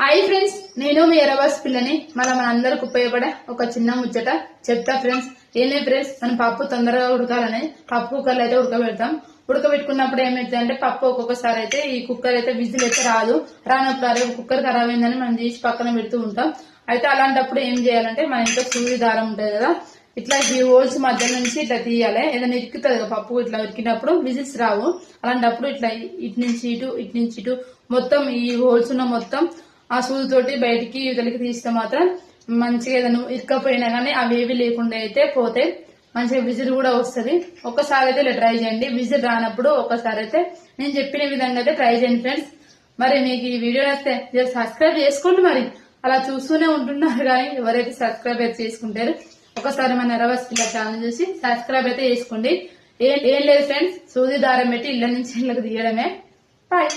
Hi friends నేను మీ ఎరవాస్ పిల్లని. మన మనందరికి ఉపయోగపడే ఒక చిన్న ముచ్చట చెప్తా ఫ్రెండ్స్. ఏమే ఫ్రెండ్స్ మనం పప్పు తొందరగా ఉడకాలని. పప్పు కుక్కర్లో అయితే ఉడకబెడతాం. ఉడకబెట్టుకున్నప్పుడు ఏమైతుంది అంటే పప్పు ఒక్కొక్కసారి అయితే ఈ కుక్కర్ అయితే విజిల్ అయితే రాదు. రానప్పుడు అరే కుక్కర్ ఖరాబ్ అయిందని మనం తీసి పక్కన పెడుతూ ఉంటాం. అయితే అలాంటప్పుడు ఏం చేయాలంటే మన ఇంట్లో సూర్య దారం ఉంటుంది కదా ఇట్లా ఈ హోల్స్ మధ్య నుంచి ఇట్లా తీయాలి. ఏదైనా ఇరుకుతుంది కదా పప్పు ఇట్లా ఇరికినప్పుడు విజిల్స్ రావు. అలాంటప్పుడు ఇట్లా ఇటు నుంచి ఇటు ఇటు నుంచి ఇటు మొత్తం ఈ హోల్స్ ఉన్న మొత్తం ఆ సూదితోటి బయటికి ఇవతలకి తీస్తే మాత్రం మంచిగా ఏదైనా ఇరకపోయినా కానీ అవి లేకుండా అయితే పోతే మంచిగా విజిల్ కూడా వస్తుంది. ఒక్కసారి అయితే ఇలా ట్రై చేయండి. విజిల్ రానప్పుడు ఒక్కసారి అయితే నేను చెప్పిన విధంగా అయితే ట్రై చేయండి ఫ్రెండ్స్. మరి మీకు ఈ వీడియో నచ్చితే సబ్స్క్రైబ్ చేసుకోండి మరి. అలా చూస్తూనే ఉంటున్నారు కానీ ఎవరైతే సబ్స్క్రైబ్ అయితే చేసుకుంటారు ఒకసారి మన నరవస్ పిల్ల ఛానల్ చూసి సబ్స్క్రైబ్ అయితే చేసుకోండి. ఏం ఏం లేదు ఫ్రెండ్స్. సూది దారం పెట్టి ఇళ్ళ నుంచి ఇళ్ళకి తీయడమే. బాయ్